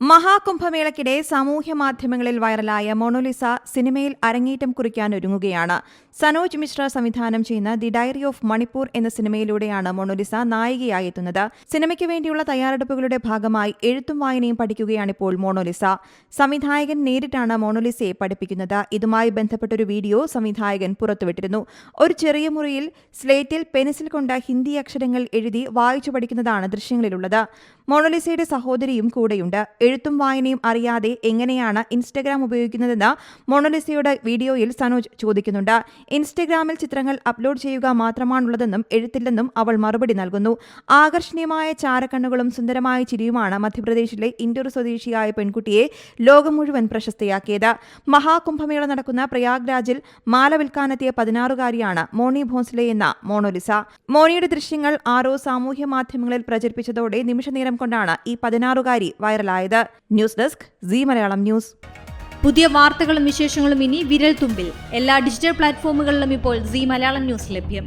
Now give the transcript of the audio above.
മഹാകുംഭമേളയ്ക്കിടെ സാമൂഹ്യ മാധ്യമങ്ങളിൽ വൈറലായ മൊണോലിസ സിനിമയിൽ അരങ്ങേറ്റം കുറിക്കാൻ ഒരുങ്ങുകയാണ്. സനോജ് മിശ്ര സംവിധാനം ചെയ്യുന്ന ദി ഡയറി ഓഫ് മണിപ്പൂർ എന്ന സിനിമയിലൂടെയാണ് മൊണോലിസ നായികയായി എത്തുന്നത്. സിനിമയ്ക്ക് വേണ്ടിയുള്ള തയ്യാറെടുപ്പുകളുടെ ഭാഗമായി എഴുത്തും വായനയും പഠിക്കുകയാണിപ്പോൾ മൊണോലിസ. സംവിധായകൻ നേരിട്ടാണ് മൊണോലിസയെ പഠിപ്പിക്കുന്നത്. ഇതുമായി ബന്ധപ്പെട്ടൊരു വീഡിയോ സംവിധായകൻ പുറത്തുവിട്ടിരുന്നു. ഒരു ചെറിയ മുറിയിൽ സ്ലേറ്റിൽ പെൻസിൽ കൊണ്ട് ഹിന്ദി അക്ഷരങ്ങൾ എഴുതി വായിച്ചു പഠിക്കുന്നതാണ് ദൃശ്യങ്ങളിലുള്ളത്. മൊണോലിസയുടെ സഹോദരിയും കൂടെയുണ്ട്. എഴുത്തും വായനയും അറിയാതെ എങ്ങനെയാണ് ഇൻസ്റ്റഗ്രാം ഉപയോഗിക്കുന്നതെന്ന് മൊണോലിസയുടെ വീഡിയോയിൽ സനോജ് ചോദിക്കുന്നുണ്ട്. ഇൻസ്റ്റഗ്രാമിൽ ചിത്രങ്ങൾ അപ്ലോഡ് ചെയ്യുക മാത്രമാണുള്ളതെന്നും എഴുത്തില്ലെന്നും അവൾ മറുപടി നൽകുന്നു. ആകർഷണീയമായ ചാരക്കണ്ണുകളും സുന്ദരമായ ചിരിയുമാണ് മധ്യപ്രദേശിലെ ഇൻഡോർ സ്വദേശിയായ പെൺകുട്ടിയെ ലോകം മുഴുവൻ പ്രശസ്തയാക്കിയത്. മഹാകുംഭമേള നടക്കുന്ന പ്രയാഗ്രാജിൽ മാല വിൽക്കാനെത്തിയ പതിനാറുകാരിയാണ് മോണി ഭോസ്ലെ എന്ന മോണോലിസ. മോണിയുടെ ദൃശ്യങ്ങൾ ആരോ സാമൂഹ്യ മാധ്യമങ്ങളിൽ പ്രചരിപ്പിച്ചതോടെ നിമിഷനേരം കൊണ്ടാണ് ഈ പതിനാറുകാരി വൈറലായത്. News desk C Malayalam news. പുതിയ വാർത്തകളും വിശേഷങ്ങളും ഇനി വിരൽ തുമ്പിൽ. എല്ലാ ഡിജിറ്റൽ പ്ലാറ്റ്ഫോമുകളിലും ഇപ്പോൾ സി മലയാളം ന്യൂസ് ലഭ്യം.